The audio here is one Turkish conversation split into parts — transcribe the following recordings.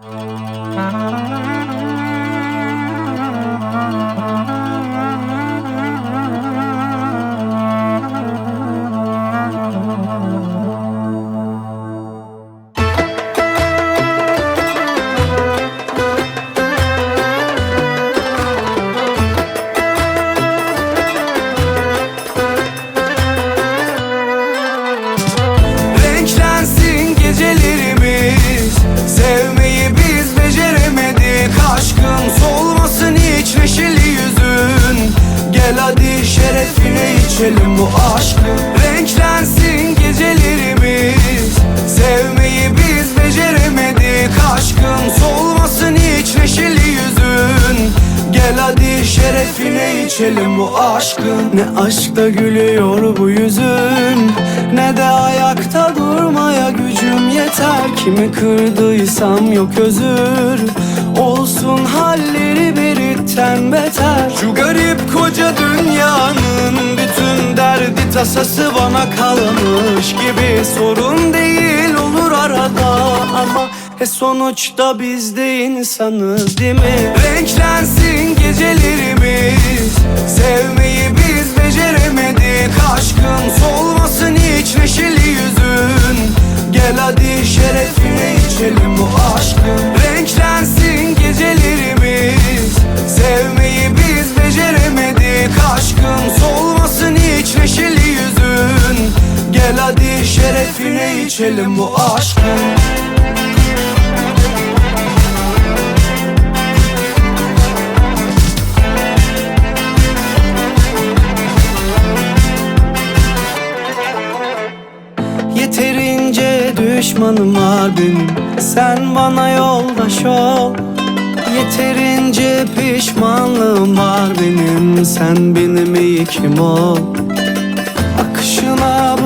Renklensin içelim bu aşkı Renklensin gecelerimiz. Sevmeyi biz beceremedik Aşkın solmasın hiç neşeli yüzün. Gel hadi şerefine içelim bu aşkın Ne aşkta gülüyor bu yüzün. Ne de ayakta durmaya gücüm yeter. Kimi kırdıysam yok özür Olsun halleri biritten beter. Şu garip koca dünyanın bütün derdi tasası bana kalmış gibi. Sorun değil olur arada ama e sonuçta biz de insanız değil mi? Renklensin gecelerimiz. Sevmeyi biz beceremedik. Aşkın solmasın hiç neşeli yüzün. Gel hadi şerefine içelim Gel hadi şerefine içelim bu aşkın Yeterince düşmanım var benim Sen bana yoldaş ol. Yeterince pişmanlığım var benim Sen benim iyi kim ol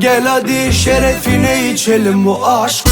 Gel hadi şerefine içelim bu aşkın